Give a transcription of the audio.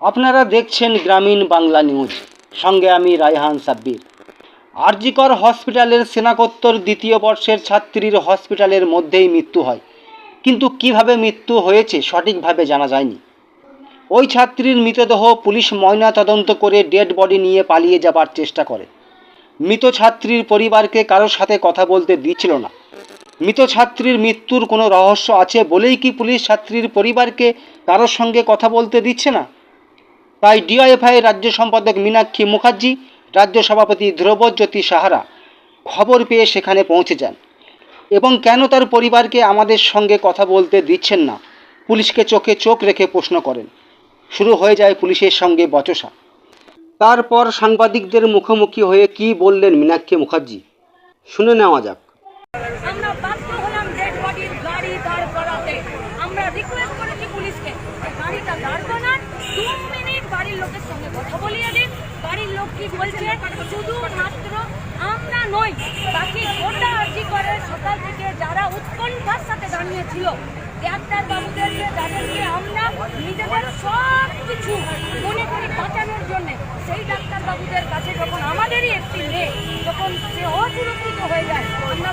আপনারা দেখছেন গ্রামীণ বাংলা নিউজ। সঙ্গে আমি রায়হান সাব্বির। আরজিকর হসপিটালের সেনাকোত্তর দ্বিতীয় বর্ষের ছাত্রীর হসপিটালের মধ্যেই মৃত্যু হয়। কিন্তু কীভাবে মৃত্যু হয়েছে সঠিকভাবে জানা যায়নি। ওই ছাত্রীর মৃতদেহ পুলিশ ময়না তদন্ত করে ডেড বডি নিয়ে পালিয়ে যাবার চেষ্টা করে। মৃত ছাত্রীর পরিবারকে কারোর সাথে কথা বলতে দিচ্ছিল না। মৃত ছাত্রীর মৃত্যুর কোনো রহস্য আছে বলেই কি পুলিশ ছাত্রীর পরিবারকে কারোর সঙ্গে কথা বলতে দিচ্ছে না? তাই ডিওএফআই রাজ্য সম্পাদক মীনাক্ষী মুখার্জি, রাজ্য সভাপতি ধ্রুবজ্যোতি সাহারা খবর পেয়ে সেখানে পৌঁছে যান। এবং কেন তার পরিবারকে আমাদের সঙ্গে কথা বলতে দিচ্ছেন না? পুলিশকে চোখে চোখ রেখে প্রশ্ন করেন। শুরু হয়ে যায় পুলিশের সঙ্গে বচসা। তারপর সাংবাদিকদের মুখোমুখি হয়ে কি বললেন মীনাক্ষী মুখার্জি? শুনে নেওয়া যাক আমরা বাধ্য হলাম ডেড বডির গাড়ি দাঁড় করাতে। আমরা রিকোয়েস্ট করেছি পুলিশকে গাড়িটা দাঁড় করান, দু মিনিট বাড়ির লোকের সঙ্গে কথা বলিয়ে দিন। বাড়ির লোক কি বলছে? শুধুমাত্র আমরা নই, বাকি গোটা আর্জি করে সকাল থেকে যারা উৎকণ্ঠার সাথে দাঁড়িয়েছিল ডাক্তার বাবুদেরকে যাদেরকে আমরা নিজেদের সব কিছু মনে করি বাঁচানোর জন্য। সেই ডাক্তার বাবুদের কাছে যখন আমাদেরই একটি মেয়ে যখন সে অসুরক্ষিত হয়ে যায়, আমরা